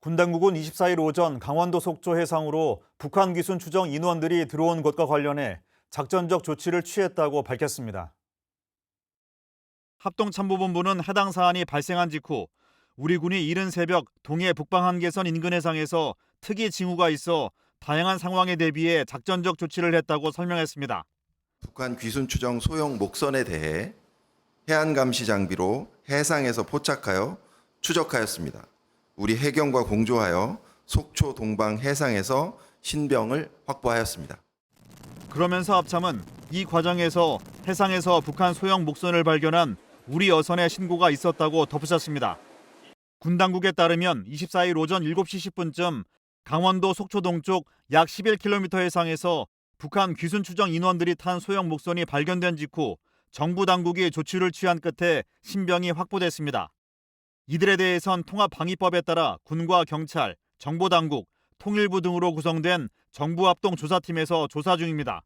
군 당국은 24일 오전 강원도 속초 해상으로 북한 귀순 추정 인원들이 들어온 것과 관련해 작전적 조치를 취했다고 밝혔습니다. 합동참모본부는 해당 사안이 발생한 직후 우리 군이 이른 새벽 동해 북방 한계선 인근 해상에서 특이 징후가 있어 다양한 상황에 대비해 작전적 조치를 했다고 설명했습니다. 북한 귀순 추정 소형 목선에 대해 해안 감시 장비로 해상에서 포착하여 추적하였습니다. 우리 해경과 공조하여 속초 동방 해상에서 신병을 확보하였습니다. 그러면서 합참은 이 과정에서 해상에서 북한 소형 목선을 발견한 우리 여선의 신고가 있었다고 덧붙였습니다. 군 당국에 따르면 24일 오전 7시 10분쯤 강원도 속초 동쪽 약 11km 해상에서 북한 귀순 추정 인원들이 탄 소형 목선이 발견된 직후 정부 당국이 조치를 취한 끝에 신병이 확보됐습니다. 이들에 대해선 통합방위법에 따라 군과 경찰, 정보당국, 통일부 등으로 구성된 정부 합동 조사팀에서 조사 중입니다.